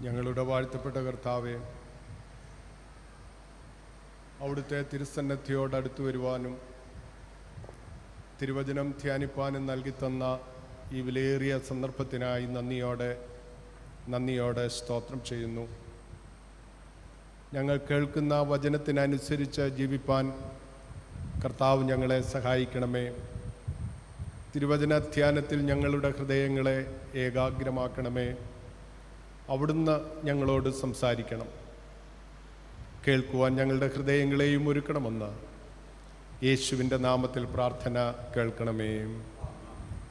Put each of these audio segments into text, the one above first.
ഞങ്ങളുടെ വാഴ്ത്തപ്പെട്ട കർത്താവെ അവിടുത്തെ തിരുസന്നദ്ധിയോട് അടുത്തു വരുവാനും തിരുവചനം ധ്യാനിപ്പാനും നൽകിത്തന്ന ഈ വിലയേറിയ സന്ദർഭത്തിനായി നന്ദിയോടെ നന്ദിയോടെ സ്തോത്രം ചെയ്യുന്നു. ഞങ്ങൾ കേൾക്കുന്ന വചനത്തിനനുസരിച്ച് ജീവിപ്പാൻ കർത്താവ് ഞങ്ങളെ സഹായിക്കണമേ. തിരുവചന ധ്യാനത്തിൽ ഞങ്ങളുടെ ഹൃദയങ്ങളെ ഏകാഗ്രമാക്കണമേ. അവിടുന്ന് ഞങ്ങളോട് സംസാരിക്കണം. കേൾക്കുവാൻ ഞങ്ങളുടെ ഹൃദയങ്ങളെയും ഒരുക്കണമെന്ന് യേശുവിന്റെ നാമത്തിൽ പ്രാർത്ഥന കേൾക്കണമേ.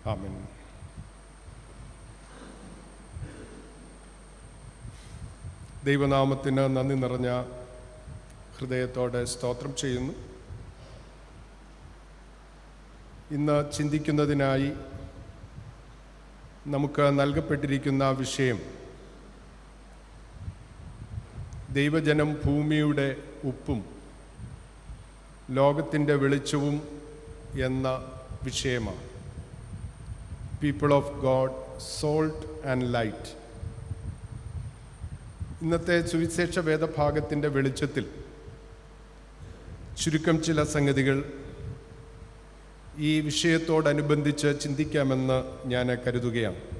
ആമൻ. ദൈവനാമത്തിന് നന്ദി നിറഞ്ഞ ഹൃദയത്തോടെ സ്തോത്രം ചെയ്യുന്നു. ഇന്ന് ചിന്തിക്കുന്നതിനായി നമുക്ക് നൽകപ്പെട്ടിരിക്കുന്ന വിഷയം ദൈവജനം ഭൂമിയുടെ ഉപ്പും ലോകത്തിന്റെ വെളിച്ചവും എന്ന വിഷയമാണ്. People of God salt and light ഇന്നത്തെ സുവിശേഷ വേദഭാഗത്തിന്റെ വെളിച്ചത്തിൽ ചുരുക്കം ചില സംഗതികൾ ഈ വിഷയത്തോടനുബന്ധിച്ച് ചിന്തിക്കാമെന്ന് ഞാൻ കരുതുകയാണ്.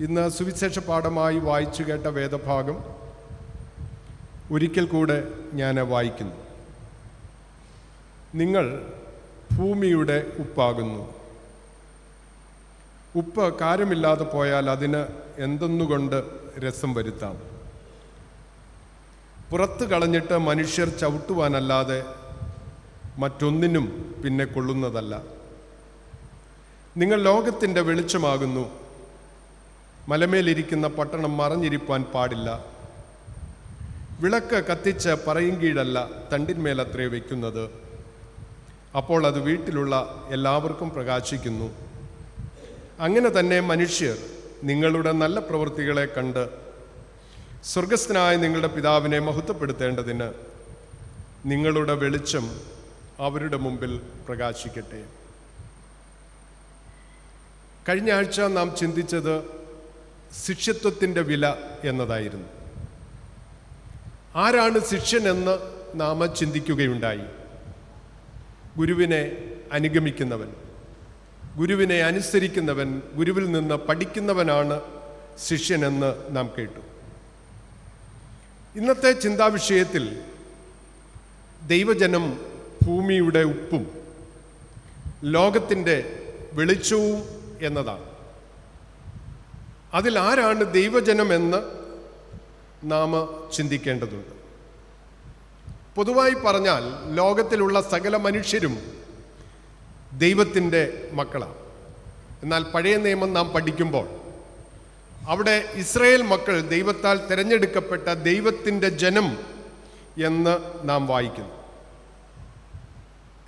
ഇന്ന് സുവിശേഷ പാഠമായി വായിച്ചു കേട്ട വേദഭാഗം ഒരിക്കൽ കൂടെ ഞാൻ വായിക്കുന്നു. നിങ്ങൾ ഭൂമിയുടെ ഉപ്പാകുന്നു. ഉപ്പ് കാരമില്ലാതെ പോയാൽ അതിന് എന്തെന്നുകൊണ്ട് രസം വരുത്താം? പുറത്ത് കളഞ്ഞിട്ട് മനുഷ്യർ ചവിട്ടുവാനല്ലാതെ മറ്റൊന്നിനും പിന്നെ കൊള്ളുന്നതല്ല. നിങ്ങൾ ലോകത്തിന്റെ വെളിച്ചമാകുന്നു. മലമേലിരിക്കുന്ന പട്ടണം മറഞ്ഞിരിപ്പാൻ പാടില്ല. വിളക്ക് കത്തിച്ച് പറയും കീഴല്ല തണ്ടിന്മേലത്രേ വയ്ക്കുന്നത്. അപ്പോൾ അത് വീട്ടിലുള്ള എല്ലാവർക്കും പ്രകാശിക്കുന്നു. അങ്ങനെ തന്നെ മനുഷ്യർ നിങ്ങളുടെ നല്ല പ്രവൃത്തികളെ കണ്ട് സ്വർഗസ്ഥനായ നിങ്ങളുടെ പിതാവിനെ മഹത്വപ്പെടുത്തേണ്ടതിന് നിങ്ങളുടെ വെളിച്ചം അവരുടെ മുമ്പിൽ പ്രകാശിക്കട്ടെ. കഴിഞ്ഞ ആഴ്ച നാം ചിന്തിച്ചത് ശിഷ്യത്വത്തിന്റെ വില എന്നതായിരുന്നു. ആരാണ് ശിഷ്യനെന്ന് നാം ചിന്തിക്കുകയുണ്ടായി? ഗുരുവിനെ അനുഗമിക്കുന്നവൻ ഗുരുവിനെ അനുസരിക്കുന്നവൻ ഗുരുവിൽ നിന്ന് പഠിക്കുന്നവനാണ് ശിഷ്യനെന്ന് നാം കേട്ടു. ഇന്നത്തെ ചിന്താവിഷയത്തിൽ ദൈവജനം ഭൂമിയുടെ ഉപ്പും ലോകത്തിന്റെ വെളിച്ചവും എന്നതാണ്. അതിൽ ആരാണ് ദൈവജനമെന്ന് നാം ചിന്തിക്കേണ്ടതുണ്ട്. പൊതുവായി പറഞ്ഞാൽ ലോകത്തിലുള്ള സകല മനുഷ്യരും ദൈവത്തിന്റെ മക്കളാണ്. എന്നാൽ പഴയ നിയമം നാം പഠിക്കുമ്പോൾ അവിടെ ഇസ്രയേൽ മക്കൾ ദൈവത്താൽ തിരഞ്ഞെടുക്കപ്പെട്ട ദൈവത്തിന്റെ ജനം എന്ന് നാം വായിക്കുന്നു.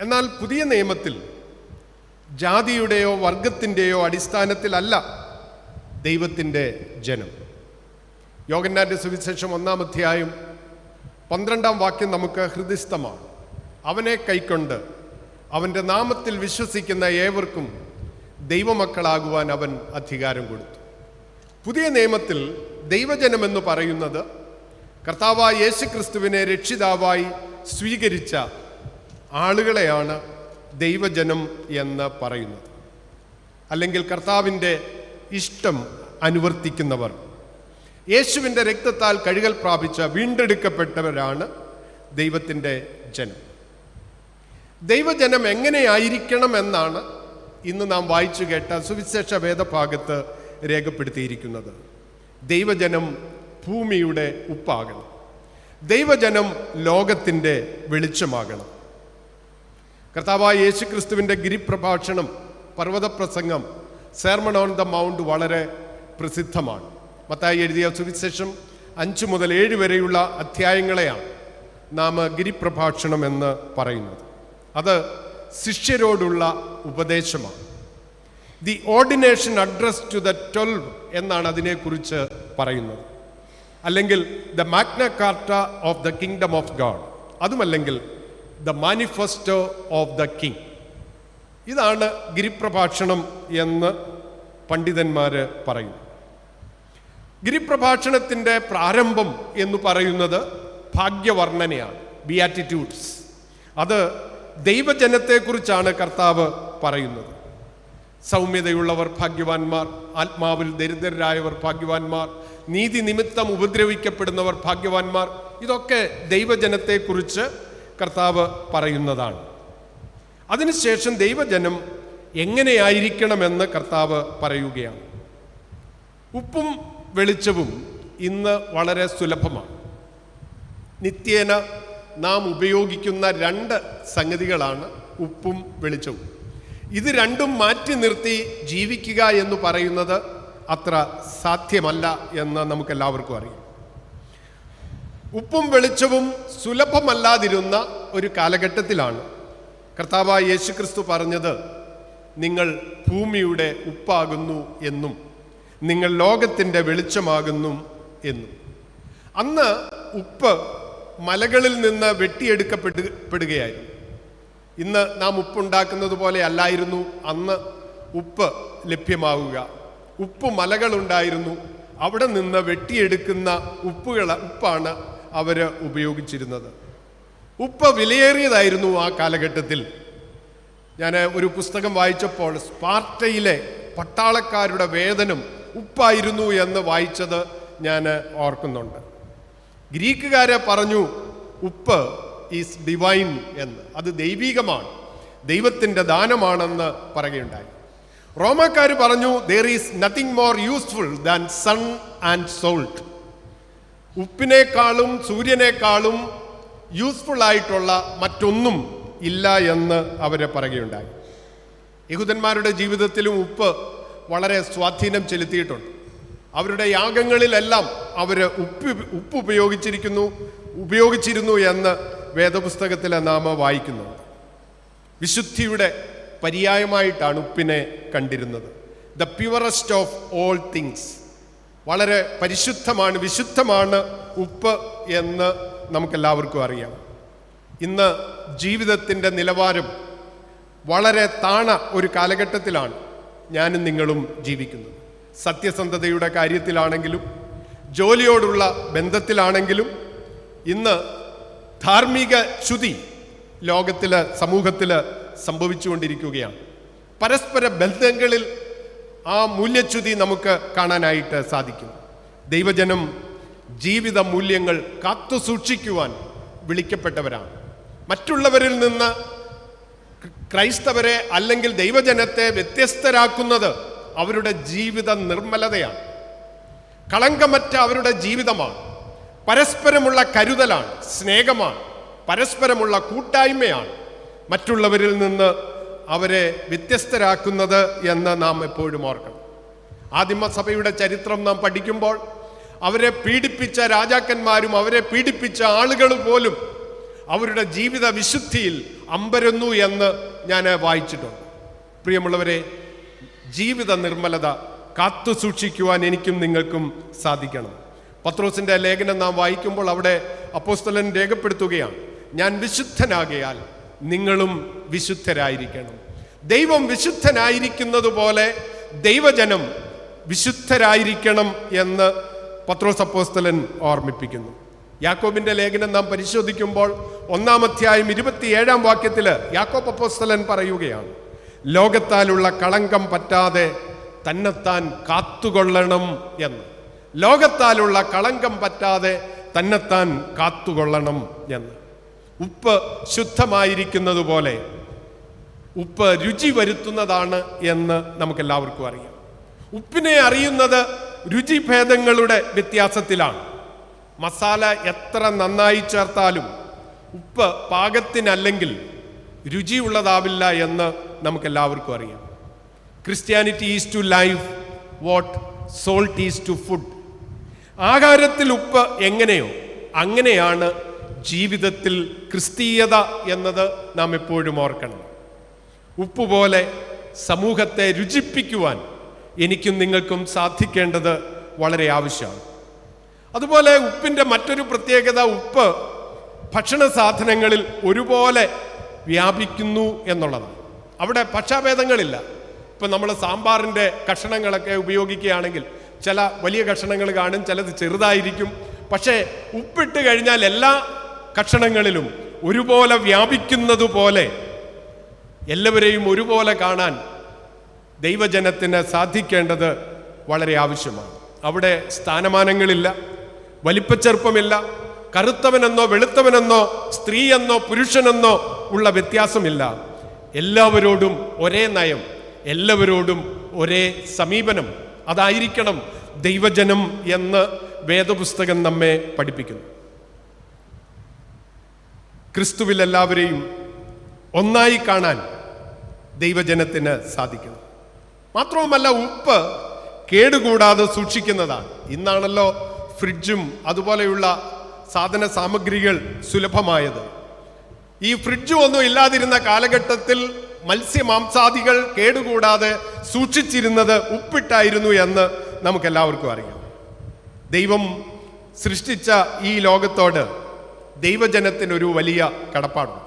എന്നാൽ പുതിയ നിയമത്തിൽ ജാതിയുടെയോ വർഗത്തിന്റെയോ അടിസ്ഥാനത്തിലല്ല ദൈവത്തിന്റെ ജനം. യോഗന്നാന്റെ സുവിശേഷം ഒന്നാം അധ്യായം പന്ത്രണ്ടാം വാക്യം നമുക്ക് ഹൃദയസ്ഥമാണ് അവനെ കൈക്കൊണ്ട് അവന്റെ നാമത്തിൽ വിശ്വസിക്കുന്ന ഏവർക്കും ദൈവമക്കളാകുവാൻ അവൻ അധികാരം കൊടുത്തു. പുതിയ നിയമത്തിൽ ദൈവജനമെന്ന് പറയുന്നത് കർത്താവായ യേശു ക്രിസ്തുവിനെ രക്ഷിതാവായി സ്വീകരിച്ച ആളുകളെയാണ് ദൈവജനം എന്ന് പറയുന്നത്. അല്ലെങ്കിൽ കർത്താവിന്റെ ഇഷ്ടം അനുവർത്തിക്കുന്നവർ. യേശുവിന്റെ രക്തത്താൽ കഴുകൽ പ്രാപിച്ച വീണ്ടെടുക്കപ്പെട്ടവരാണ് ദൈവത്തിന്റെ ജനം. ദൈവജനം എങ്ങനെയായിരിക്കണം എന്നാണ് ഇന്ന് നാം വായിച്ചു കേട്ട സുവിശേഷ വേദഭാഗത്ത് രേഖപ്പെടുത്തിയിരിക്കുന്നത്. ദൈവജനം ഭൂമിയുടെ ഉപ്പാകണം. ദൈവജനം ലോകത്തിന്റെ വെളിച്ചമാകണം. കർത്താവായ യേശുക്രിസ്തുവിന്റെ ഗിരിപ്രഭാഷണം പർവതപ്രസംഗം സെർമൺ ഓൺ ദ മൗണ്ട് വളരെ പ്രസിദ്ധമാണ്. മത്തായി എഴുതിയ സുവിശേഷം അഞ്ച് മുതൽ ഏഴ് വരെയുള്ള അധ്യായങ്ങളെയാണ് നാം ഗിരിപ്രഭാഷണം എന്ന് പറയുന്നത്. അത് ശിഷ്യരോടുള്ള ഉപദേശമാണ്. The ordination address to the twelve എന്നാണ് അതിനെക്കുറിച്ച് പറയുന്നത്. അല്ലെങ്കിൽ the Magna Carta of the kingdom of God അതുമല്ലെങ്കിൽ the manifesto of the king ഇതാണ് ഗിരിപ്രഭാഷണം എന്ന് പണ്ഡിതന്മാർ പറയുന്നു ഗിരിപ്രഭാഷണത്തിന്റെ പ്രാരംഭം എന്ന് പറയുന്നത് ഭാഗ്യവർണനയാണ് ബിയാറ്റിറ്റ്യൂഡ്സ് അത് ദൈവജനത്തെക്കുറിച്ചാണ് കർത്താവ് പറയുന്നത്. സൗമ്യതയുള്ളവർ ഭാഗ്യവാന്മാർ ആത്മാവിൽ ദരിദ്രരായവർ ഭാഗ്യവാന്മാർ നീതി നിമിത്തം ഉപദ്രവിക്കപ്പെടുന്നവർ ഭാഗ്യവാന്മാർ ഇതൊക്കെ ദൈവജനത്തെക്കുറിച്ച് കർത്താവ് പറയുന്നതാണ്. അതിനുശേഷം ദൈവജനം എങ്ങനെയായിരിക്കണമെന്ന് കർത്താവ് പറയുകയാണ്. ഉപ്പും വെളിച്ചവും ഇന്ന് വളരെ സുലഭമാണ്. നിത്യേന നാം ഉപയോഗിക്കുന്ന രണ്ട് സംഗതികളാണ് ഉപ്പും വെളിച്ചവും. ഇത് രണ്ടും മാറ്റി നിർത്തി ജീവിക്കുക എന്ന് പറയുന്നത് അത്ര സാധ്യമല്ല എന്ന് നമുക്കെല്ലാവർക്കും അറിയാം. ഉപ്പും വെളിച്ചവും സുലഭമല്ലാതിരുന്ന ഒരു കാലഘട്ടത്തിലാണ് കർത്താവായ യേശുക്രിസ്തു പറഞ്ഞത് നിങ്ങൾ ഭൂമിയുടെ ഉപ്പാകുന്നു എന്നും നിങ്ങൾ ലോകത്തിന്റെ വെളിച്ചമാകുന്നു എന്നും. അന്ന് ഉപ്പ് മലകളിൽ നിന്ന് വെട്ടിയെടുക്കപ്പെടുകയായിരുന്നു ഇന്ന് നാം ഉപ്പുണ്ടാക്കുന്നത് പോലെ അല്ലായിരുന്നു. അന്ന് ഉപ്പ് ലഭ്യമാവുക. ഉപ്പ് മലകളുണ്ടായിരുന്നു അവിടെ നിന്ന് വെട്ടിയെടുക്കുന്ന ഉപ്പുകൾ ഉപ്പാണ് അവർ ഉപയോഗിച്ചിരുന്നത്. ഉപ്പ് വിലയേറിയതായിരുന്നു ആ കാലഘട്ടത്തിൽ. ഞാൻ ഒരു പുസ്തകം വായിച്ചപ്പോൾ സ്പാർട്ടയിലെ പട്ടാളക്കാരുടെ വേതനം ഉപ്പായിരുന്നു എന്ന് വായിച്ചത് ഞാൻ ഓർക്കുന്നുണ്ട്. ഗ്രീക്കുകാരെ പറഞ്ഞു ഉപ്പ് ഈസ് ഡിവൈൻ എന്ന്. അത് ദൈവികമാണ് ദൈവത്തിന്റെ ദാനമാണെന്ന് പറയുകയുണ്ടായി. റോമാക്കാർ പറഞ്ഞു there is nothing more useful than sun and salt ഉപ്പിനേക്കാളും സൂര്യനേക്കാളും യൂസ്ഫുൾ ആയിട്ടുള്ള മറ്റൊന്നും ഇല്ല എന്ന് അവരെ പറയുകയുണ്ടായി. യഹൂദന്മാരുടെ ജീവിതത്തിലും ഉപ്പ് വളരെ സ്വാധീനം ചെലുത്തിയിട്ടുണ്ട്. അവരുടെ യാഗങ്ങളിലെല്ലാം അവർ ഉപ്പ് ഉപ്പ് ഉപയോഗിച്ചിരിക്കുന്നു ഉപയോഗിച്ചിരുന്നു എന്ന് വേദപുസ്തകത്തിലെ നാമ വായിക്കുന്നുണ്ട്. വിശുദ്ധിയുടെ പര്യായമായിട്ടാണ് ഉപ്പിനെ കണ്ടിരുന്നത്. The purest of all things വളരെ പരിശുദ്ധമാണ് വിശുദ്ധമാണ് ഉപ്പ് എന്ന് നമുക്കെല്ലാവർക്കും അറിയാം. ഇന്ന് ജീവിതത്തിന്റെ നിലവാരം വളരെ താണ ഒരു കാലഘട്ടത്തിലാണ് ഞാനും നിങ്ങളും ജീവിക്കുന്നത്. സത്യസന്ധതയുടെ കാര്യത്തിലാണെങ്കിലും ജോലിയോടുള്ള ബന്ധത്തിലാണെങ്കിലും ഇന്ന് ധാർമ്മിക ചുതി ലോകത്തിൽ സമൂഹത്തിൽ സംഭവിച്ചുകൊണ്ടിരിക്കുകയാണ്. പരസ്പര ബന്ധങ്ങളിൽ ആ മൂല്യച്യുതി നമുക്ക് കാണാനായിട്ട് സാധിക്കും. ദൈവജനം ജീവിത മൂല്യങ്ങൾ കാത്തു സൂക്ഷിക്കുവാൻ വിളിക്കപ്പെട്ടവരാണ്. മറ്റുള്ളവരിൽ നിന്ന് ക്രൈസ്തവരെ അല്ലെങ്കിൽ ദൈവജനത്തെ വ്യത്യസ്തരാക്കുന്നത് അവരുടെ ജീവിത നിർമ്മലതയാണ്. കളങ്കമറ്റ അവരുടെ ജീവിതമാണ്. പരസ്പരമുള്ള കരുതലാണ് സ്നേഹമാണ്. പരസ്പരമുള്ള കൂട്ടായ്മയാണ്. മറ്റുള്ളവരിൽ നിന്ന് അവരെ വ്യത്യസ്തരാക്കുന്നത് എന്ന് നാം എപ്പോഴും ഓർക്കണം. ആദിമസഭയുടെ ചരിത്രം നാം പഠിക്കുമ്പോൾ അവരെ പീഡിപ്പിച്ച രാജാക്കന്മാരും അവരെ പീഡിപ്പിച്ച ആളുകൾ പോലും അവരുടെ ജീവിത വിശുദ്ധിയിൽ അമ്പരന്നു എന്ന് ഞാൻ വായിച്ചിട്ടുണ്ട്. പ്രിയമുള്ളവരെ ജീവിത നിർമ്മലത കാത്തു സൂക്ഷിക്കുവാൻ എനിക്കും നിങ്ങൾക്കും സാധിക്കണം. പത്രോസിന്റെ ലേഖനം നാം വായിക്കുമ്പോൾ അവിടെ അപ്പോസ്തലൻ രേഖപ്പെടുത്തുകയാണ് ഞാൻ വിശുദ്ധനാകയാൽ നിങ്ങളും വിശുദ്ധരായിരിക്കണം. ദൈവം വിശുദ്ധനായിരിക്കുന്നത് പോലെ ദൈവജനം വിശുദ്ധരായിരിക്കണം എന്ന് പത്രോസ് അപ്പോസ്തലൻ ഓർമ്മിപ്പിക്കുന്നു. യാക്കോബിന്റെ ലേഖനം നാം പരിശോധിക്കുമ്പോൾ ഒന്നാം അധ്യായം ഇരുപത്തിയേഴാം വാക്യത്തിൽ യാക്കോബ് അപ്പോസ്തലൻ പറയുകയാണ് ലോകത്താലുള്ള കളങ്കം പറ്റാതെ തന്നെത്താൻ കാത്തുകൊള്ളണം എന്ന്. ലോകത്താലുള്ള കളങ്കം പറ്റാതെ തന്നെത്താൻ കാത്തുകൊള്ളണം എന്ന്. ഉപ്പ് ശുദ്ധമായിരിക്കുന്നത് പോലെ ഉപ്പ് രുചി വരുത്തുന്നതാണ് എന്ന് നമുക്കെല്ലാവർക്കും അറിയാം. ഉപ്പിനെ അറിയുന്നത് രുചിഭേദങ്ങളുടെ വ്യത്യാസത്തിലാണ്. മസാല എത്ര നന്നായി ചേർത്താലും ഉപ്പ് പാകത്തിനല്ലെങ്കിൽ രുചിയുള്ളതാവില്ല എന്ന് നമുക്കെല്ലാവർക്കും അറിയാം. Christianity is to life what salt is to food ആഹാരത്തിൽ ഉപ്പ് എങ്ങനെയോ അങ്ങനെയാണ് ജീവിതത്തിൽ ക്രിസ്തീയത എന്നത് നാം എപ്പോഴും ഓർക്കണം. ഉപ്പ് പോലെ സമൂഹത്തെ രുചിപ്പിക്കുവാൻ എനിക്കും നിങ്ങൾക്കും സാധിക്കേണ്ടത് വളരെ ആവശ്യമാണ്. അതുപോലെ ഉപ്പിന്റെ മറ്റൊരു പ്രത്യേകത ഉപ്പ് ഭക്ഷണ സാധനങ്ങളിൽ ഒരുപോലെ വ്യാപിക്കുന്നു എന്നുള്ളതാണ്. അവിടെ പക്ഷാഭേദങ്ങളില്ല. ഇപ്പം നമ്മൾ സാമ്പാറിന്റെ കഷണങ്ങളൊക്കെ ഉപയോഗിക്കുകയാണെങ്കിൽ ചില വലിയ കഷണങ്ങൾ കാണും ചിലത് ചെറുതായിരിക്കും. പക്ഷേ ഉപ്പിട്ട് കഴിഞ്ഞാൽ എല്ലാ കഷണങ്ങളിലും ഒരുപോലെ വ്യാപിക്കുന്നത് പോലെ എല്ലാവരെയും ഒരുപോലെ കാണാൻ ദൈവജനത്തിന് സാധിക്കേണ്ടത് വളരെ ആവശ്യമാണ്. അവിടെ സ്ഥാനമാനങ്ങളില്ല വലിപ്പച്ചെറുപ്പമില്ല കറുത്തവനെന്നോ വെളുത്തവനെന്നോ സ്ത്രീയെന്നോ പുരുഷനെന്നോ ഉള്ള വ്യത്യാസമില്ല. എല്ലാവരോടും ഒരേ നയം എല്ലാവരോടും ഒരേ സമീപനം. അതായിരിക്കണം ദൈവജനം എന്ന് വേദപുസ്തകം നമ്മെ പഠിപ്പിക്കുന്നു. ക്രിസ്തുവിൽ എല്ലാവരെയും ഒന്നായി കാണാൻ ദൈവജനത്തിന് സാധിക്കുന്നു. മാത്രവുമല്ല ഉപ്പ് കേടുകൂടാതെ സൂക്ഷിക്കുന്നതാണ്. ഇന്നാണല്ലോ ഫ്രിഡ്ജും അതുപോലെയുള്ള സാധന സാമഗ്രികൾ സുലഭമായത്. ഈ ഫ്രിഡ്ജും ഒന്നും ഇല്ലാതിരുന്ന കാലഘട്ടത്തിൽ മത്സ്യമാംസാദികൾ കേടുകൂടാതെ സൂക്ഷിച്ചിരുന്നത് ഉപ്പിട്ടായിരുന്നു എന്ന് നമുക്കെല്ലാവർക്കും അറിയാം. ദൈവം സൃഷ്ടിച്ച ഈ ലോകത്തോട് ദൈവജനത്തിനൊരു വലിയ കടപ്പാടുണ്ട്.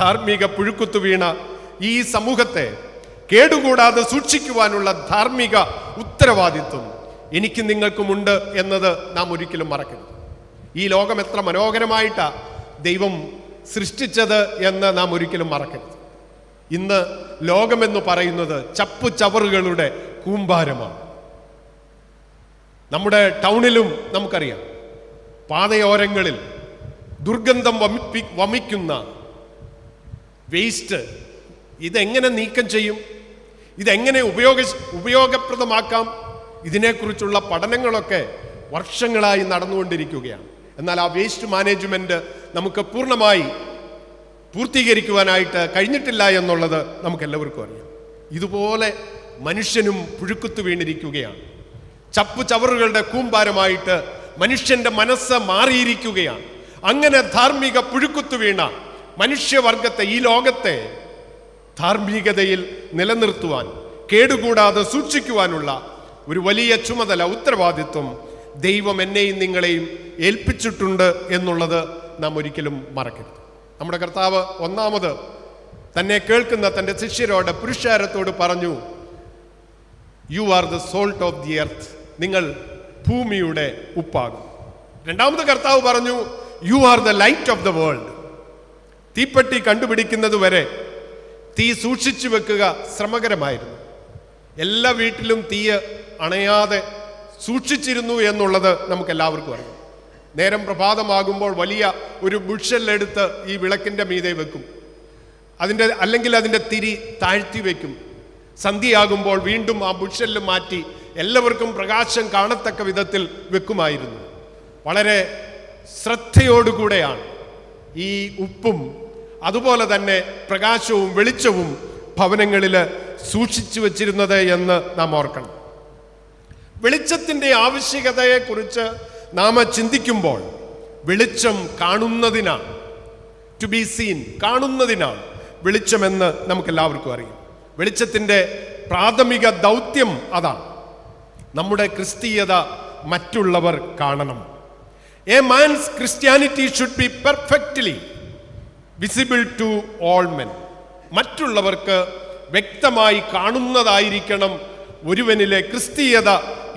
ധാർമ്മിക പുഴുക്കുത്തു വീണ ഈ സമൂഹത്തെ കേടുകൂടാതെ സൂക്ഷിക്കുവാനുള്ള ധാർമ്മിക ഉത്തരവാദിത്വം എനിക്ക് നിങ്ങൾക്കുമുണ്ട് എന്നത് നാം ഒരിക്കലും മറക്കരുത്. ഈ ലോകം എത്ര മനോഹരമായിട്ടാ ദൈവം സൃഷ്ടിച്ചത് എന്ന് നാം ഒരിക്കലും മറക്കരുത്. ഇന്ന് ലോകമെന്ന് പറയുന്നത് ചപ്പു ചവറുകളുടെ കൂമ്പാരമാണ്. നമ്മുടെ ടൗണിലും നമുക്കറിയാം പാതയോരങ്ങളിൽ ദുർഗന്ധം വമിപ്പി വമിക്കുന്ന വേസ്റ്റ് ഇതെങ്ങനെ നീക്കം ചെയ്യും? ഇതെങ്ങനെ ഉപയോഗ ഉപയോഗപ്രദമാക്കാം? ഇതിനെക്കുറിച്ചുള്ള പഠനങ്ങളൊക്കെ വർഷങ്ങളായി നടന്നുകൊണ്ടിരിക്കുകയാണ്. എന്നാൽ ആ വേസ്റ്റ് മാനേജ്മെന്റ് നമുക്ക് പൂർണമായി പൂർത്തീകരിക്കുവാനായിട്ട് കഴിഞ്ഞിട്ടില്ല എന്നുള്ളത് നമുക്കെല്ലാവർക്കും അറിയാം. ഇതുപോലെ മനുഷ്യനും പുഴുക്കുത്തു വീണിരിക്കുകയാണ്. ചപ്പു ചവറുകളുടെ കൂമ്പാരമായിട്ട് മനുഷ്യന്റെ മനസ്സ് മാറിയിരിക്കുകയാണ്. അങ്ങനെ ധാർമ്മിക പുഴുക്കുത്തു വീണ മനുഷ്യവർഗത്തെ ഈ ലോകത്തെ ധാർമ്മികതയിൽ നിലനിർത്തുവാൻ കേടുകൂടാതെ സൂക്ഷിക്കുവാനുള്ള ഒരു വലിയ ചുമതല ഉത്തരവാദിത്വം ദൈവം എന്നെയും നിങ്ങളെയും ഏൽപ്പിച്ചിട്ടുണ്ട് എന്നുള്ളത് നാം ഒരിക്കലും മറക്കരുത്. നമ്മുടെ കർത്താവ് ഒന്നാമത് തന്നെ കേൾക്കുന്ന തന്റെ ശിഷ്യരോട് പുരുഷാരത്തോട് പറഞ്ഞു you are the salt of the earth നിങ്ങൾ ഭൂമിയുടെ ഉപ്പാകും. രണ്ടാമത് കർത്താവ് പറഞ്ഞു you are the light of the world തീപ്പെട്ടി കണ്ടുപിടിക്കുന്നത് വരെ തീ സൂക്ഷിച്ചു വെക്കുക ശ്രമകരമായിരുന്നു. എല്ലാ വീട്ടിലും തീയ് അണയാതെ സൂക്ഷിച്ചിരുന്നു എന്നുള്ളത് നമുക്ക് എല്ലാവർക്കും അറിയാം. നേരം പ്രഭാതമാകുമ്പോൾ വലിയ ഒരു ബുഷല്ലെടുത്ത് ഈ വിളക്കിന്റെ മീതെ വെക്കും. അതിന്റെ അല്ലെങ്കിൽ അതിന്റെ തിരി താഴ്ത്തി വെക്കും. സന്ധ്യയാകുമ്പോൾ വീണ്ടും ആ ബുഷെല്ല് മാറ്റി എല്ലാവർക്കും പ്രകാശം കാണത്തക്ക വിധത്തിൽ വെക്കുമായിരുന്നു. വളരെ ശ്രദ്ധയോടുകൂടെയാണ് ഈ ഉപ്പും അതുപോലെ തന്നെ പ്രകാശവും വെളിച്ചവും ഭവനങ്ങളിൽ സൂക്ഷിച്ചു വച്ചിരുന്നത് എന്ന് നാം ഓർക്കണം. വെളിച്ചത്തിന്റെ ആവശ്യകതയെക്കുറിച്ച് നാം ചിന്തിക്കുമ്പോൾ വെളിച്ചം കാണുന്നതിനാണ് ടു ബി സീൻ കാണുന്നതിനാണ് വെളിച്ചമെന്ന് നമുക്കെല്ലാവർക്കും അറിയാം. വെളിച്ചത്തിന്റെ പ്രാഥമിക ദൗത്യം അതാണ്. നമ്മുടെ ക്രിസ്തീയത മറ്റുള്ളവർ കാണണം. A man's Christianity should be perfectly visible to all men മറ്റുള്ളവർക്ക് വ്യക്തമായി കാണുന്നതായിരിക്കണം ഒരുവനിലെ ക്രിസ്തീയത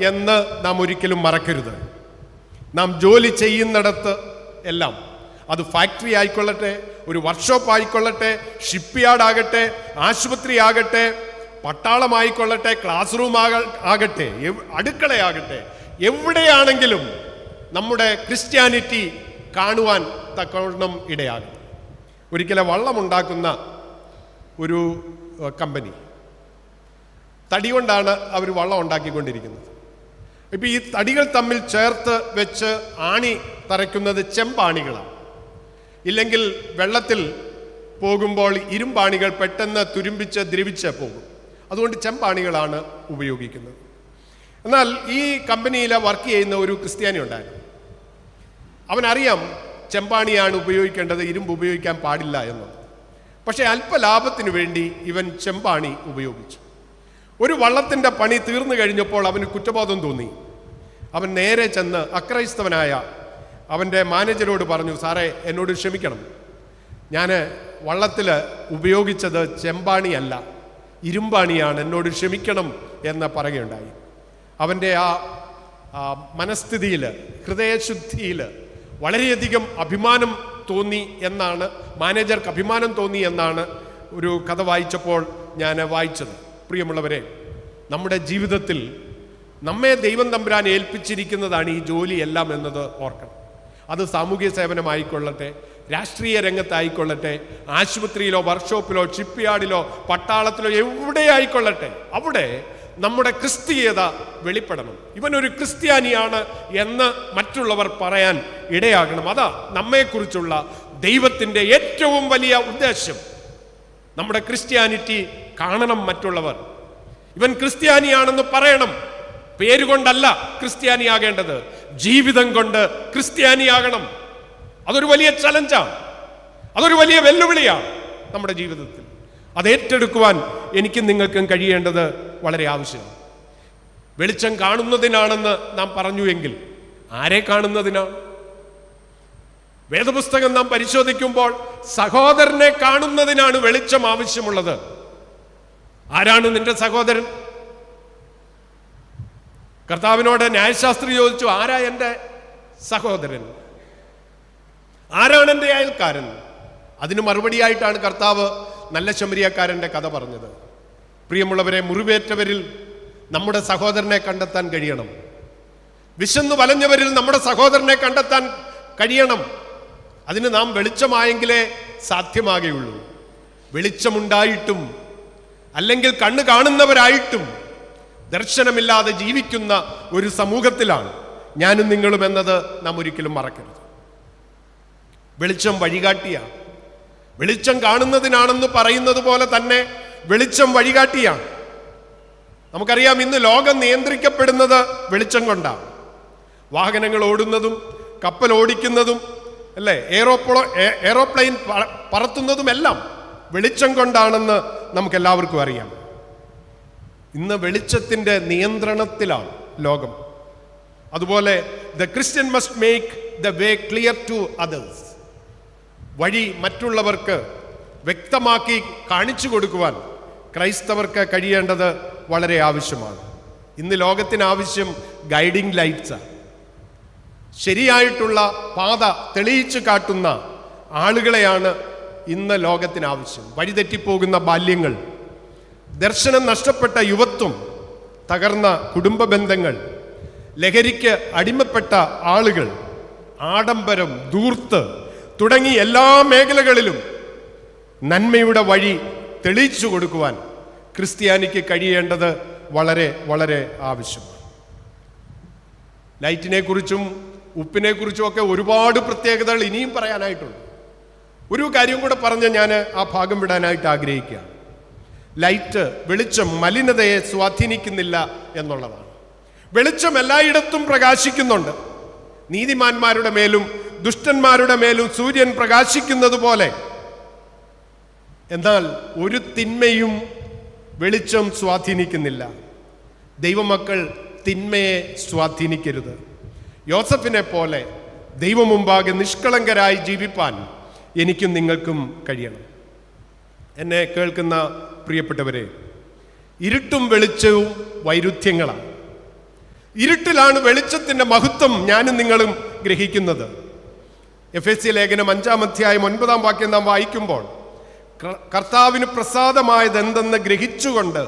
എന്ന് നാം ഒരിക്കലും മറക്കരുത്. നാം ജോലി ചെയ്യുന്നിടത്ത് എല്ലാം അത് ഫാക്ടറി ആയിക്കൊള്ളട്ടെ ഒരു വർക്ക്ഷോപ്പ് ആയിക്കൊള്ളട്ടെ ഷിപ്പ് യാർഡ് ആകട്ടെ ആശുപത്രി ആകട്ടെ പട്ടാളമായിക്കൊള്ളട്ടെ ക്ലാസ് റൂം ആക ആകട്ടെ അടുക്കളയാകട്ടെ എവിടെയാണെങ്കിലും നമ്മുടെ ക്രിസ്ത്യാനിറ്റി കാണുവാൻ തക്കവണ്ണം ഇടയാകും ഒരിക്കലെ വള്ളമുണ്ടാക്കുന്ന ഒരു കമ്പനി. തടി കൊണ്ടാണ് അവർ വള്ളം ഉണ്ടാക്കിക്കൊണ്ടിരിക്കുന്നത്. ഇപ്പം ഈ തടികൾ തമ്മിൽ ചേർത്ത് വെച്ച് ആണി തറയ്ക്കുന്നത് ചെമ്പാണികളാണ്. ഇല്ലെങ്കിൽ വെള്ളത്തിൽ പോകുമ്പോൾ ഇരുമ്പാണികൾ പെട്ടെന്ന് തുരുമ്പിച്ച് ദ്രവിച്ച് പോകും. അതുകൊണ്ട് ചെമ്പാണികളാണ് ഉപയോഗിക്കുന്നത്. എന്നാൽ ഈ കമ്പനിയിലെ വർക്ക് ചെയ്യുന്ന ഒരു ക്രിസ്ത്യാനി ഉണ്ടായിരുന്നു അവനറിയാം ചെമ്പാണിയാണ് ഉപയോഗിക്കേണ്ടത് ഇരുമ്പ് ഉപയോഗിക്കാൻ പാടില്ല എന്നത്. പക്ഷേ അല്പലാഭത്തിന് വേണ്ടി ഇവൻ ചെമ്പാണി ഉപയോഗിച്ചു. ഒരു വള്ളത്തിന്റെ പണി തീർന്നു കഴിഞ്ഞപ്പോൾ അവന് കുറ്റബോധം തോന്നി. അവൻ നേരെ ചെന്ന് അക്രൈസ്തവനായ അവന്റെ മാനേജരോട് പറഞ്ഞു സാറേ എന്നോട് ക്ഷമിക്കണം. ഞാൻ വള്ളത്തിൽ ഉപയോഗിച്ചത് ചെമ്പാണിയല്ല ഇരുമ്പാണിയാണ് എന്നോട് ക്ഷമിക്കണം എന്ന് പറയുകയുണ്ടായി. അവന്റെ ആ മനസ്ഥിതിയിൽ ഹൃദയശുദ്ധിയിൽ വളരെയധികം അഭിമാനം തോന്നി എന്നാണ് മാനേജർക്ക് അഭിമാനം തോന്നി എന്നാണ് ഒരു കഥ വായിച്ചപ്പോൾ ഞാൻ വായിച്ചത്. പ്രിയമുള്ളവരെ നമ്മുടെ ജീവിതത്തിൽ നമ്മെ ദൈവം തമ്പുരാൻ ഏൽപ്പിച്ചിരിക്കുന്നതാണ് ഈ ജോലിയെല്ലാം എന്നത് ഓർക്കണം. അത് സാമൂഹ്യ സേവനമായിക്കൊള്ളട്ടെ രാഷ്ട്രീയ രംഗത്തായിക്കൊള്ളട്ടെ ആശുപത്രിയിലോ വർക്ക്ഷോപ്പിലോ ഷിപ്പ് യാർഡിലോ പട്ടാളത്തിലോ എവിടെ ആയിക്കൊള്ളട്ടെ അവിടെ നമ്മുടെ ക്രിസ്തീയത വെളിപ്പെടണം. ഇവനൊരു ക്രിസ്ത്യാനിയാണ് എന്ന് മറ്റുള്ളവർ പറയാൻ ഇടയാകണം. അതാ നമ്മെക്കുറിച്ചുള്ള ദൈവത്തിന്റെ ഏറ്റവും വലിയ ഉദ്ദേശം. നമ്മുടെ ക്രിസ്ത്യാനിറ്റി കാണണം മറ്റുള്ളവർ. ഇവൻ ക്രിസ്ത്യാനിയാണെന്ന് പറയണം. പേരുകൊണ്ടല്ല ക്രിസ്ത്യാനിയാകേണ്ടത്. ജീവിതം കൊണ്ട് ക്രിസ്ത്യാനിയാകണം. അതൊരു വലിയ ചലഞ്ചാണ് അതൊരു വലിയ വെല്ലുവിളിയാണ് നമ്മുടെ ജീവിതത്തിൽ. അത് ഏറ്റെടുക്കുവാൻ എനിക്കും നിങ്ങൾക്കും കഴിയേണ്ടത് വളരെ ആവശ്യമാണ്. വെളിച്ചം കാണുന്നതിനാണെന്ന് നാം പറഞ്ഞുവെങ്കിൽ ആരെ കാണുന്നതിനാണ് വേദപുസ്തകം നാം പരിശോധിക്കുമ്പോൾ സഹോദരനെ കാണുന്നതിനാണ് വെളിച്ചം ആവശ്യമുള്ളത്. ആരാണ് നിന്റെ സഹോദരൻ? കർത്താവിനോട് ന്യായശാസ്ത്രി ചോദിച്ചു ആരാ എന്റെ സഹോദരൻ? ആരാണ് എന്റെ അയൽക്കാരൻ? അതിന് മറുപടിയായിട്ടാണ് കർത്താവ് നല്ല ശമരിയക്കാരന്റെ കഥ പറഞ്ഞത്. പ്രിയമുള്ളവരെ മുറിവേറ്റവരിൽ നമ്മുടെ സഹോദരനെ കണ്ടെത്താൻ കഴിയണം. വിശന്നു വലഞ്ഞവരിൽ നമ്മുടെ സഹോദരനെ കണ്ടെത്താൻ കഴിയണം. അതിന് നാം വെളിച്ചമായെങ്കിലേ സാധ്യമാകുകയുള്ളൂ. വെളിച്ചമുണ്ടായിട്ടും അല്ലെങ്കിൽ കണ്ണ് കാണുന്നവരായിട്ടും ദർശനമില്ലാതെ ജീവിക്കുന്ന ഒരു സമൂഹത്തിലാണ് ഞാനും നിങ്ങളും എന്നത് നാം ഒരിക്കലും മറക്കരുത്. വെളിച്ചം വഴികാട്ടിയാണ്. വെളിച്ചം കാണുന്നതിനാണെന്ന് പറയുന്നത് പോലെ തന്നെ വെളിച്ചം വഴികാട്ടിയാണ്. നമുക്കറിയാം ഇന്ന് ലോകം നിയന്ത്രിക്കപ്പെടുന്നത് വെളിച്ചം കൊണ്ടാണ്. വാഹനങ്ങൾ ഓടുന്നതും കപ്പൽ ഓടിക്കുന്നതും അല്ലേ? എയറോപ്ലോ എയറോപ്ലെയിൻ പറ- പറത്തുന്നതുമെല്ലാം വെളിച്ചം കൊണ്ടാണെന്ന് നമുക്ക് എല്ലാവർക്കും അറിയാം. ഇന്ന് വെളിച്ചത്തിന്റെ നിയന്ത്രണത്തിലാണ് ലോകം. അതുപോലെ the Christian must make the way clear to others വഴി മറ്റുള്ളവർക്ക് വ്യക്തമാക്കി കാണിച്ചു കൊടുക്കുവാൻ ക്രൈസ്തവർക്ക് കഴിയേണ്ടത് വളരെ ആവശ്യമാണ്. ഇന്ന് ലോകത്തിനാവശ്യം ഗൈഡിംഗ് ലൈറ്റ്സാണ് ശരിയായിട്ടുള്ള പാത തെളിയിച്ചു കാട്ടുന്ന ആളുകളെയാണ് ഇന്ന് ലോകത്തിനാവശ്യം വഴിതെറ്റിപ്പോകുന്ന ബാല്യങ്ങൾ ദർശനം നഷ്ടപ്പെട്ട യുവത്വം തകർന്ന കുടുംബ ബന്ധങ്ങൾ ലഹരിക്ക് അടിമപ്പെട്ട ആളുകൾ ആഡംബരം ദൂർത്ത് തുടങ്ങി എല്ലാ മേഖലകളിലും നന്മയുടെ വഴി തെളിയിച്ചു കൊടുക്കുവാൻ ക്രിസ്ത്യാനിക്ക് കഴിയേണ്ടത് വളരെ വളരെ ആവശ്യമാണ്. ലൈറ്റിനെ കുറിച്ചും ഉപ്പിനെ കുറിച്ചും ഒക്കെ ഒരുപാട് പ്രത്യേകതകൾ ഇനിയും പറയാനായിട്ടുണ്ട്. ഒരു കാര്യം കൂടെ പറഞ്ഞ് ഞാൻ ആ ഭാഗം വിടാനായിട്ട് ആഗ്രഹിക്കുകയാണ്. ലൈറ്റ് വെളിച്ചം മലിനതയെ സ്വാധീനിക്കുന്നില്ല എന്നുള്ളതാണ്. വെളിച്ചം എല്ലായിടത്തും പ്രകാശിക്കുന്നുണ്ട്. നീതിമാന്മാരുടെ മേലും ദുഷ്ടന്മാരുടെ മേലും സൂര്യൻ പ്രകാശിക്കുന്നത് പോലെ. എന്നാൽ ഒരു തിന്മയും വെളിച്ചം സ്വാധീനിക്കുന്നില്ല. ദൈവമക്കൾ തിന്മയെ സ്വാധീനിക്കരുത്. യോസഫിനെ പോലെ ദൈവമുമ്പാകെ നിഷ്കളങ്കരായി ജീവിപ്പാൻ എനിക്കും നിങ്ങൾക്കും കഴിയണം. എന്നെ കേൾക്കുന്ന പ്രിയപ്പെട്ടവരെ ഇരുട്ടും വെളിച്ചവും വൈരുദ്ധ്യങ്ങളാണ്. ഇരുട്ടിലാണ് വെളിച്ചത്തിന്റെ മഹത്വം ഞാനും നിങ്ങളും ഗ്രഹിക്കുന്നത്. എഫ് എസ് സി ലേഖനം അഞ്ചാം അധ്യായം ഒൻപതാം വാക്യം നാം വായിക്കുമ്പോൾ കർത്താവിന് പ്രസാദമായത് എന്തെന്ന് ഗ്രഹിച്ചുകൊണ്ട്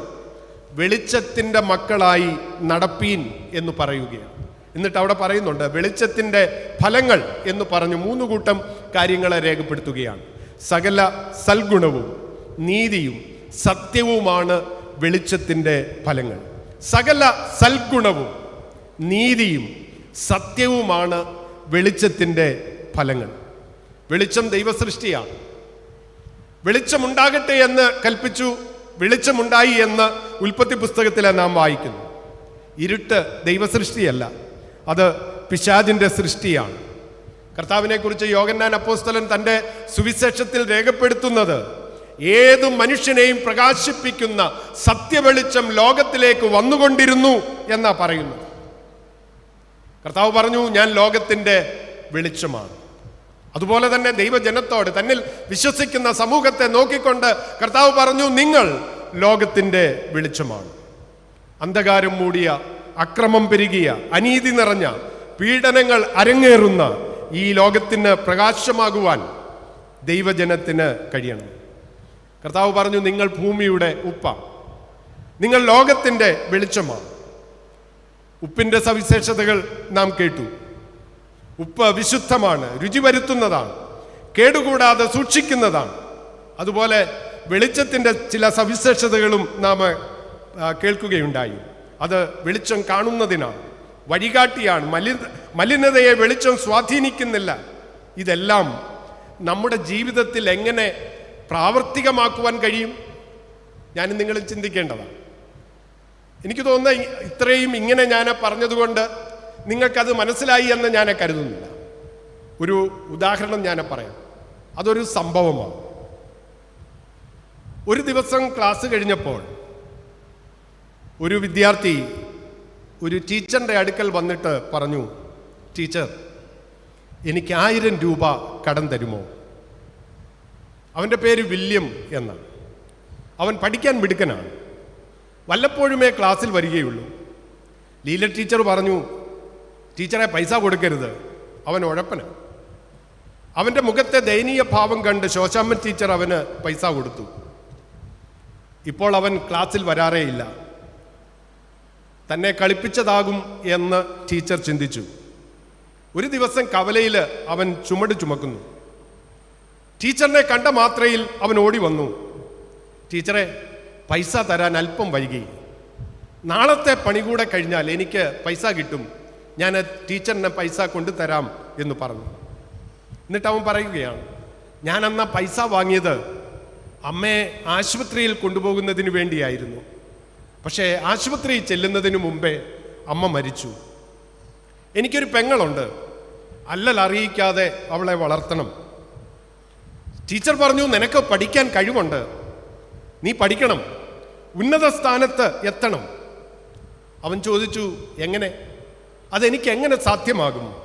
വെളിച്ചത്തിന്റെ മക്കളായി നടപ്പീൻ എന്ന് പറയുകയാണ്. എന്നിട്ട് അവിടെ പറയുന്നുണ്ട് വെളിച്ചത്തിന്റെ ഫലങ്ങൾ എന്ന് പറഞ്ഞു മൂന്ന് കൂട്ടം കാര്യങ്ങളെ രേഖപ്പെടുത്തുകയാണ്. സകല സൽഗുണവും നീതിയും സത്യവുമാണ് വെളിച്ചത്തിന്റെ ഫലങ്ങൾ. സകല സൽഗുണവും നീതിയും സത്യവുമാണ് വെളിച്ചത്തിന്റെ ഫലങ്ങൾ. വെളിച്ചം ദൈവസൃഷ്ടിയാണ്. വെളിച്ചമുണ്ടാകട്ടെ എന്ന് കൽപ്പിച്ചു വെളിച്ചമുണ്ടായി എന്ന് ഉൽപ്പത്തി പുസ്തകത്തിൽ നാം വായിക്കുന്നു. ഇരുട്ട് ദൈവസൃഷ്ടിയല്ല അത് പിശാജിന്റെ സൃഷ്ടിയാണ്. കർത്താവിനെക്കുറിച്ച് യോഗന്നാൻ അപ്പോസ്തലൻ തന്റെ സുവിശേഷത്തിൽ രേഖപ്പെടുത്തുന്നത് ഏതു മനുഷ്യനെയും പ്രകാശിപ്പിക്കുന്ന സത്യവെളിച്ചം ലോകത്തിലേക്ക് വന്നുകൊണ്ടിരുന്നു എന്നാ പറയുന്നത്. കർത്താവ് പറഞ്ഞു ഞാൻ ലോകത്തിന്റെ വെളിച്ചമാണ്. അതുപോലെ തന്നെ ദൈവജനത്തോട് തന്നിൽ വിശ്വസിക്കുന്ന സമൂഹത്തെ നോക്കിക്കൊണ്ട് കർത്താവ് പറഞ്ഞു നിങ്ങൾ ലോകത്തിന്റെ വെളിച്ചമാണ്. അന്ധകാരം മൂടിയ അക്രമം പെരുകിയ അനീതി നിറഞ്ഞ പീഡനങ്ങൾ അരങ്ങേറുന്ന ഈ ലോകത്തിന് പ്രകാശമാകുവാൻ ദൈവജനത്തിന് കഴിയണം. കർത്താവ് പറഞ്ഞു നിങ്ങൾ ഭൂമിയുടെ ഉപ്പ. നിങ്ങൾ ലോകത്തിന്റെ വെളിച്ചമാണ്. ഉപ്പിന്റെ സവിശേഷതകൾ നാം കേട്ടു. ഉപ്പ് വിശുദ്ധമാണ് രുചി വരുത്തുന്നതാണ് കേടുകൂടാതെ സൂക്ഷിക്കുന്നതാണ്. അതുപോലെ വെളിച്ചത്തിന്റെ ചില സവിശേഷതകളും നാം കേൾക്കുകയുണ്ടായി. അത് വെളിച്ചം കാണുന്നതിനാണ്. വഴികാട്ടിയാണ് മലി മലിനതയെ വെളിച്ചം സ്വാധീനിക്കുന്നില്ല. ഇതെല്ലാം നമ്മുടെ ജീവിതത്തിൽ എങ്ങനെ പ്രാവർത്തികമാക്കുവാൻ കഴിയും? ഞാൻ നിങ്ങളും ചിന്തിക്കേണ്ടതാണ്. എനിക്ക് തോന്നുന്ന ഇത്രയും ഇങ്ങനെ ഞാൻ പറഞ്ഞതുകൊണ്ട് നിങ്ങൾക്കത് മനസ്സിലായി എന്ന് ഞാൻ കരുതുന്നില്ല. ഒരു ഉദാഹരണം ഞാൻ പറയാം. അതൊരു സംഭവമാണ്. ഒരു ദിവസം ക്ലാസ് കഴിഞ്ഞപ്പോൾ ഒരു വിദ്യാർത്ഥി ഒരു ടീച്ചറിന്റെ അടുക്കൽ വന്നിട്ട് പറഞ്ഞു ടീച്ചർ എനിക്ക് ആയിരം രൂപ കടം തരുമോ? അവന്റെ പേര് വില്യം എന്നാണ്. അവൻ പഠിക്കാൻ മിടുക്കനാണ്. വല്ലപ്പോഴുമേ ക്ലാസ്സിൽ വരികയുള്ളൂ. ലീല ടീച്ചർ പറഞ്ഞു ടീച്ചറെ പൈസ കൊടുക്കരുത്. അവൻ ഉഴപ്പന്. അവന്റെ മുഖത്തെ ദയനീയ ഭാവം കണ്ട് ശോശാമ്മൻ ടീച്ചർ അവന് പൈസ കൊടുത്തു. ഇപ്പോൾ അവൻ ക്ലാസ്സിൽ വരാറേയില്ല. തന്നെ കളിപ്പിച്ചതാകും എന്ന് ടീച്ചർ ചിന്തിച്ചു. ഒരു ദിവസം കവലയിൽ അവൻ ചുമട് ചുമക്കുന്നു. ടീച്ചറിനെ കണ്ട മാത്രയിൽ അവൻ ഓടി വന്നു. ടീച്ചറെ പൈസ തരാൻ അല്പം വൈകി. നാളത്തെ പണി കൂടെ കഴിഞ്ഞാൽ എനിക്ക് പൈസ കിട്ടും. ഞാൻ ടീച്ചറിനെ പൈസ കൊണ്ടുതരാം എന്ന് പറഞ്ഞു. എന്നിട്ട് അവൻ പറയുകയാണ് ഞാൻ അന്ന് പൈസ വാങ്ങിയത് അമ്മയെ ആശുപത്രിയിൽ കൊണ്ടുപോകുന്നതിന് വേണ്ടിയായിരുന്നു. പക്ഷേ ആശുപത്രിയിൽ ചെല്ലുന്നതിന് മുമ്പേ അമ്മ മരിച്ചു. എനിക്കൊരു പെങ്ങളുണ്ട്. അല്ലൽ അറിയിക്കാതെ അവളെ വളർത്തണം. ടീച്ചർ പറഞ്ഞു നിനക്ക് പഠിക്കാൻ കഴിവുണ്ട്. നീ പഠിക്കണം. ഉന്നത സ്ഥാനത്ത് എത്തണം. അവൻ ചോദിച്ചു എങ്ങനെ? അതെനിക്ക് എങ്ങനെ സാധ്യമാകും?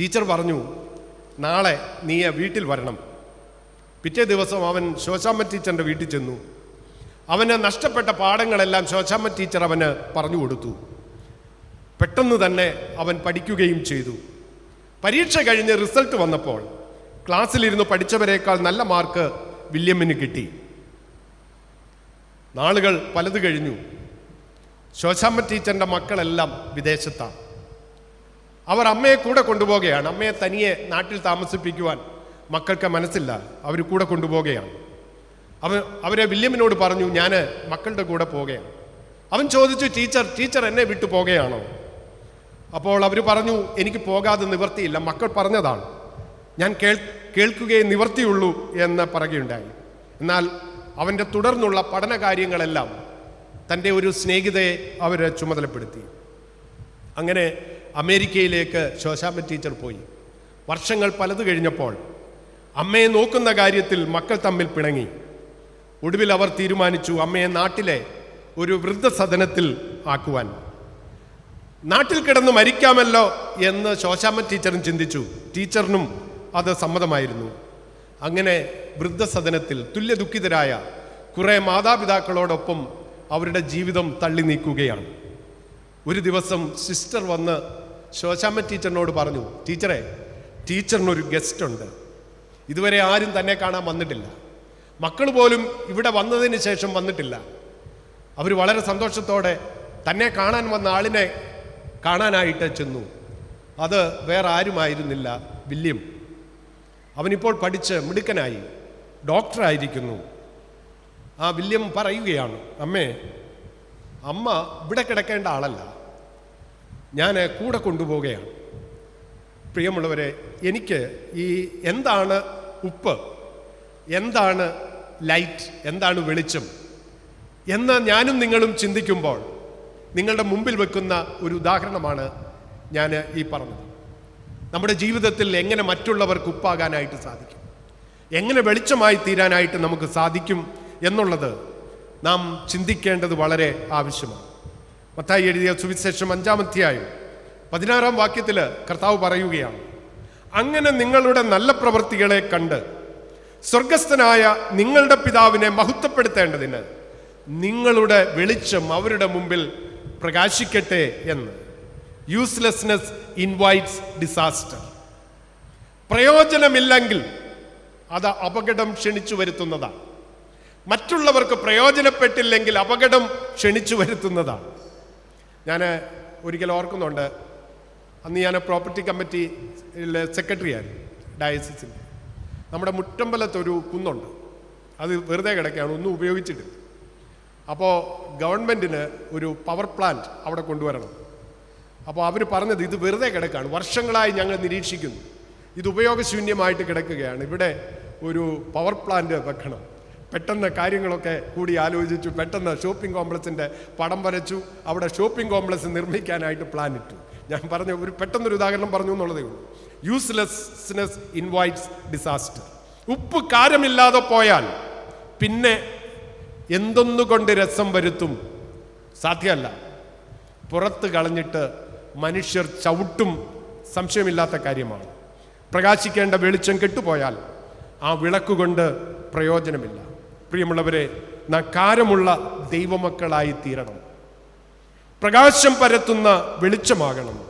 ടീച്ചർ പറഞ്ഞു നാളെ നീ വീട്ടിൽ വരണം. പിറ്റേ ദിവസം അവൻ ശോശാമ്മ ടീച്ചറിന്റെ വീട്ടിൽ ചെന്നു. അവന് നഷ്ടപ്പെട്ട പാഠങ്ങളെല്ലാം ശോശാമ്മ ടീച്ചർ അവന് പറഞ്ഞു കൊടുത്തു. പെട്ടെന്ന് തന്നെ അവൻ പഠിക്കുകയും ചെയ്തു. പരീക്ഷ കഴിഞ്ഞ് റിസൾട്ട് വന്നപ്പോൾ ക്ലാസ്സിലിരുന്ന് പഠിച്ചവരേക്കാൾ നല്ല മാർക്ക് വില്യമിന് കിട്ടി. നാളുകൾ പലത് കഴിഞ്ഞു. ശോശാമ്മ ടീച്ചറിന്റെ മക്കളെല്ലാം വിദേശത്താണ് അവർ അമ്മയെ കൂടെ കൊണ്ടുപോവുകയാണ്. അമ്മയെ തനിയെ നാട്ടിൽ താമസിപ്പിക്കുവാൻ മക്കൾക്ക് മനസ്സില്ല. അവർ കൂടെ കൊണ്ടുപോവുകയാണ്. അവ അവരെ വില്യമിനോട് പറഞ്ഞു ഞാൻ മക്കളുടെ കൂടെ പോവുകയാണ്. അവൻ ചോദിച്ചു ടീച്ചർ ടീച്ചർ എന്നെ വിട്ടു പോകുകയാണോ അപ്പോൾ അവർ പറഞ്ഞു എനിക്ക് പോകാതെ നിവർത്തിയില്ല. മക്കൾ പറഞ്ഞതാണ്. ഞാൻ കേൾ കേൾക്കുകയേ നിവർത്തിയുള്ളൂ എന്ന് പറയുകയുണ്ടായി. എന്നാൽ അവന്റെ തുടർന്നുള്ള പഠന കാര്യങ്ങളെല്ലാം തന്റെ ഒരു സ്നേഹിതയെ അവർ ചുമതലപ്പെടുത്തി. അങ്ങനെ അമേരിക്കയിലേക്ക് ശോശാമ്മ ടീച്ചർ പോയി. വർഷങ്ങൾ പലത് കഴിഞ്ഞപ്പോൾ അമ്മയെ നോക്കുന്ന കാര്യത്തിൽ മക്കൾ തമ്മിൽ പിണങ്ങി. ഒടുവിൽ അവർ തീരുമാനിച്ചു അമ്മയെ നാട്ടിലെ ഒരു വൃദ്ധസദനത്തിൽ ആക്കുവാൻ. നാട്ടിൽ കിടന്ന് മരിക്കാമല്ലോ എന്ന് ശോശാമ്മ ടീച്ചറും ചിന്തിച്ചു. ടീച്ചറിനും അത് സമ്മതമായിരുന്നു. അങ്ങനെ വൃദ്ധസദനത്തിൽ തുല്യ ദുഃഖിതരായ കുറേ മാതാപിതാക്കളോടൊപ്പം അവരുടെ ജീവിതം തള്ളി നീക്കുകയാണ്. ഒരു ദിവസം സിസ്റ്റർ വന്ന് ശോശാമ്മ ടീച്ചറിനോട് പറഞ്ഞു ടീച്ചറെ ടീച്ചറിനൊരു ഗസ്റ്റ് ഉണ്ട് ഇതുവരെ ആരും തന്നെ കാണാൻ വന്നിട്ടില്ല. മക്കൾ പോലും ഇവിടെ വന്നതിന് ശേഷം വന്നിട്ടില്ല. അവർ വളരെ സന്തോഷത്തോടെ തന്നെ കാണാൻ വന്ന ആളിനെ കാണാനായിട്ട് ചെന്നു. അത് വേറെ ആരുമായിരുന്നില്ല വില്യം. അവനിപ്പോൾ പഠിച്ച് മിടുക്കനായി ഡോക്ടറായിരിക്കുന്നു. ആ വില്യം പറയുകയാണ് അമ്മേ അമ്മ ഇവിടെ കിടക്കേണ്ട ആളല്ല. ഞാൻ കൂടെ കൊണ്ടുപോവുകയാണ്. പ്രിയമുള്ളവരെ എനിക്ക് ഈ എന്താണ് ഉപ്പ് എന്താണ് ലൈറ്റ് എന്താണ് വെളിച്ചം എന്ന് ഞാനും നിങ്ങളും ചിന്തിക്കുമ്പോൾ നിങ്ങളുടെ മുമ്പിൽ വെക്കുന്ന ഒരു ഉദാഹരണമാണ് ഞാൻ ഈ പറഞ്ഞത്. നമ്മുടെ ജീവിതത്തിൽ എങ്ങനെ മറ്റുള്ളവർക്ക് ഉപ്പാകാനായിട്ട് സാധിക്കും? എങ്ങനെ വെളിച്ചമായി തീരാനായിട്ട് നമുക്ക് സാധിക്കും എന്നുള്ളത് നാം ചിന്തിക്കേണ്ടത് വളരെ ആവശ്യമാണ്. മത്തായി എഴുതിയ സുവിശേഷം അഞ്ചാം അധ്യായം പതിനാറാം വാക്യത്തിൽ കർത്താവ് പറയുകയാണ് അങ്ങനെ നിങ്ങളുടെ നല്ല പ്രവൃത്തികളെ കണ്ട് സ്വർഗസ്ഥനായ നിങ്ങളുടെ പിതാവിനെ മഹത്വപ്പെടുത്തേണ്ടതിന് നിങ്ങളുടെ വെളിച്ചം അവരുടെ മുമ്പിൽ പ്രകാശിക്കട്ടെ എന്ന്. യൂസ്ലെസ്നെസ് ഇൻവൈറ്റ്സ് ഡിസാസ്റ്റർ പ്രയോജനമില്ലെങ്കിൽ അത് അപകടം ക്ഷണിച്ചു വരുത്തുന്നതാണ്. മറ്റുള്ളവർക്ക് പ്രയോജനപ്പെട്ടില്ലെങ്കിൽ അപകടം ക്ഷണിച്ചു വരുത്തുന്നതാണ്. ഞാൻ ഒരിക്കൽ ഓർക്കുന്നുണ്ട്. അന്ന് ഞാൻ പ്രോപ്പർട്ടി കമ്മിറ്റി സെക്രട്ടറി ആയിരുന്നു ഡയസിസിന്റെ നമ്മുടെ മുറ്റമ്പലത്തൊരു കുന്നുണ്ട്. അത് വെറുതെ കിടക്കുകയാണ് ഒന്നും ഉപയോഗിച്ചിട്ടില്ല. അപ്പോൾ ഗവൺമെന്റിന് ഒരു പവർ പ്ലാന്റ് അവിടെ കൊണ്ടുവരണം. അപ്പോൾ അവർ പറഞ്ഞത് ഇത് വെറുതെ കിടക്കുകയാണ് വർഷങ്ങളായി ഞങ്ങൾ നിരീക്ഷിക്കുന്നു. ഇത് ഉപയോഗശൂന്യമായിട്ട് കിടക്കുകയാണ്. ഇവിടെ ഒരു പവർ പ്ലാന്റ് വെക്കണം. പെട്ടെന്ന് കാര്യങ്ങളൊക്കെ കൂടി ആലോചിച്ചു പെട്ടെന്ന് ഷോപ്പിംഗ് കോംപ്ലക്സിന്റെ പടം വരച്ചു. അവിടെ ഷോപ്പിംഗ് കോംപ്ലക്സ് നിർമ്മിക്കാനായിട്ട് പ്ലാൻ ഇട്ടു. ഞാൻ പറഞ്ഞ ഒരു പെട്ടെന്നൊരു ഉദാഹരണം പറഞ്ഞു എന്നുള്ളതേ ഉള്ളൂ. യൂസ്ലെസ്നെസ് ഇൻവൈറ്റ്സ് ഡിസാസ്റ്റർ ഉപ്പ് കാരമില്ലാതെ പോയാൽ പിന്നെ എന്തൊന്നുകൊണ്ട് രസം വരുത്തും? സാധ്യമല്ല. പുറത്ത് കളഞ്ഞിട്ട് മനുഷ്യർ ചവിട്ടും സംശയമില്ലാത്ത കാര്യമാണ്. പ്രകാശിക്കേണ്ട വെളിച്ചം കെട്ടുപോയാൽ ആ വിളക്കുകൊണ്ട് പ്രയോജനമില്ല. പ്രിയമുള്ളവരെ നാം കാരമുള്ള ദൈവമക്കളായി തീരണം. പ്രകാശം പരത്തുന്ന വെളിച്ചമാകണം.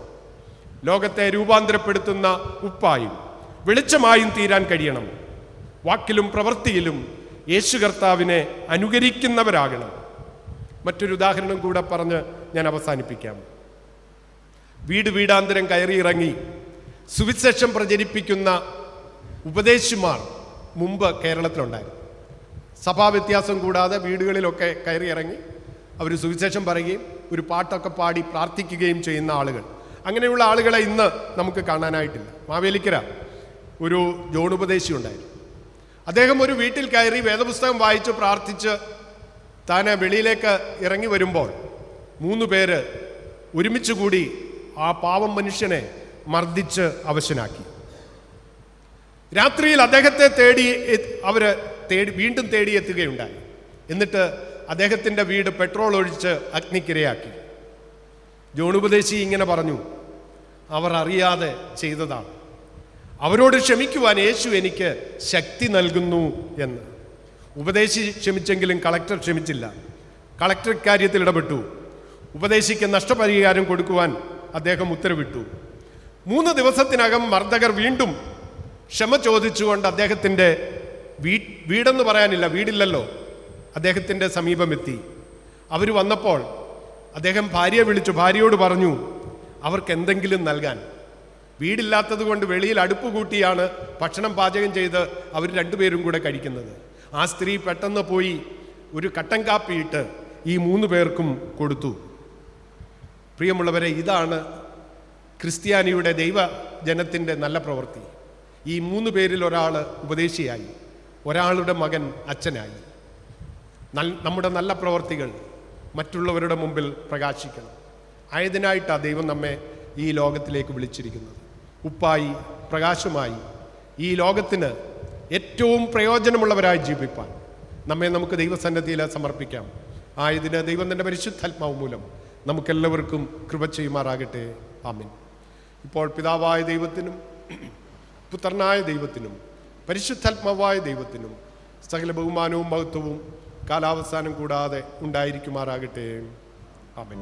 ലോകത്തെ രൂപാന്തരപ്പെടുത്തുന്ന ഉപ്പായും വെളിച്ചമായും തീരാൻ കഴിയണം. വാക്കിലും പ്രവൃത്തിയിലും യേശു കർത്താവിനെ അനുകരിക്കുന്നവരാകണം. മറ്റൊരു ഉദാഹരണം കൂടെ പറഞ്ഞ് ഞാൻ അവസാനിപ്പിക്കാം. വീട് വീടാന്തരം കയറിയിറങ്ങി സുവിശേഷം പ്രചരിപ്പിക്കുന്ന ഉപദേശിമാർ മുമ്പ് കേരളത്തിലുണ്ടായിരുന്നു. സഭാ വ്യത്യാസം കൂടാതെ വീടുകളിലൊക്കെ കയറി ഇറങ്ങി അവർ സുവിശേഷം പറയുകയും ഒരു പാട്ടൊക്കെ പാടി പ്രാർത്ഥിക്കുകയും ചെയ്യുന്ന ആളുകൾ. അങ്ങനെയുള്ള ആളുകളെ ഇന്ന് നമുക്ക് കാണാനായിട്ടില്ല. മാവേലിക്കര ഒരു ജോണുപദേശി ഉണ്ടായിരുന്നു. അദ്ദേഹം ഒരു വീട്ടിൽ കയറി വേദപുസ്തകം വായിച്ച് പ്രാർത്ഥിച്ച് താൻ വെളിയിലേക്ക് ഇറങ്ങി വരുമ്പോൾ മൂന്ന് പേര് ഒരുമിച്ച് കൂടി ആ പാവം മനുഷ്യനെ മർദ്ദിച്ച് അവശനാക്കി. രാത്രിയിൽ അദ്ദേഹത്തെ തേടി അവർ തേടി വീണ്ടും തേടിയെത്തുകയുണ്ടായി. എന്നിട്ട് അദ്ദേഹത്തിന്റെ വീട് പെട്രോൾ ഒഴിച്ച് അഗ്നിക്കിരയാക്കി. ജോണുപദേശി ഇങ്ങനെ പറഞ്ഞു അവർ അറിയാതെ ചെയ്തതാണ്. അവരോട് ക്ഷമിക്കുവാൻ യേശു എനിക്ക് ശക്തി നൽകുന്നു എന്ന്. ഉപദേശി ക്ഷമിച്ചെങ്കിലും കളക്ടർ ക്ഷമിച്ചില്ല. കളക്ടർ ഇക്കാര്യത്തിൽ ഇടപെട്ടു. ഉപദേശിക്ക് നഷ്ടപരിഹാരം കൊടുക്കുവാൻ അദ്ദേഹം ഉത്തരവിട്ടു. മൂന്ന് ദിവസത്തിനകം മർദ്ദകർ വീണ്ടും ക്ഷമ ചോദിച്ചുകൊണ്ട് അദ്ദേഹത്തിന്റെ വീ വീടെന്ന് പറയാനില്ല വീടില്ലല്ലോ. അദ്ദേഹത്തിന്റെ സമീപമെത്തി. അവർ വന്നപ്പോൾ അദ്ദേഹം ഭാര്യയെ വിളിച്ചു ഭാര്യയോട് പറഞ്ഞു അവർക്ക് എന്തെങ്കിലും നൽകാൻ. വീടില്ലാത്തത് കൊണ്ട് വെളിയിൽ അടുപ്പ് കൂട്ടിയാണ് ഭക്ഷണം പാചകം ചെയ്ത് അവർ രണ്ടുപേരും കൂടെ കഴിക്കുന്നത്. ആ സ്ത്രീ പെട്ടെന്ന് പോയി ഒരു കട്ടൻ കാപ്പിയിട്ട് ഈ മൂന്ന് പേർക്കും കൊടുത്തു. പ്രിയമുള്ളവരെ ഇതാണ് ക്രിസ്ത്യാനിയുടെ ദൈവ ദൈവജനത്തിന്റെ നല്ല പ്രവൃത്തി. ഈ മൂന്ന് പേരിൽ ഒരാൾ ഉപദേശിയായി. ഒരാളുടെ മകൻ അച്ഛനായി. നമ്മുടെ നല്ല പ്രവർത്തികൾ മറ്റുള്ളവരുടെ മുമ്പിൽ പ്രകാശിക്കണം. ആയതിനായിട്ടാണ് ദൈവം നമ്മെ ഈ ലോകത്തിലേക്ക് വിളിച്ചിരിക്കുന്നത്. ഉപ്പായി പ്രകാശമായി ഈ ലോകത്തിന് ഏറ്റവും പ്രയോജനമുള്ളവരായി ജീവിപ്പാൻ നമ്മെ നമുക്ക് ദൈവസന്നദ്ധിയിൽ സമർപ്പിക്കാം. ആയതിന് ദൈവം തന്റെ പരിശുദ്ധാത്മാവ് മൂലം നമുക്കെല്ലാവർക്കും കൃപ ചെയ്യുമാറാകട്ടെ. ആമിൻ. ഇപ്പോൾ പിതാവായ ദൈവത്തിനും പുത്രനായ ദൈവത്തിനും പരിശുദ്ധാത്മാവായ ദൈവത്തിനും സകല ബഹുമാനവും മഹത്വവും കാലാവസാനം കൂടാതെ ഉണ്ടായിരിക്കുമാറാകട്ടെ. ആമൻ.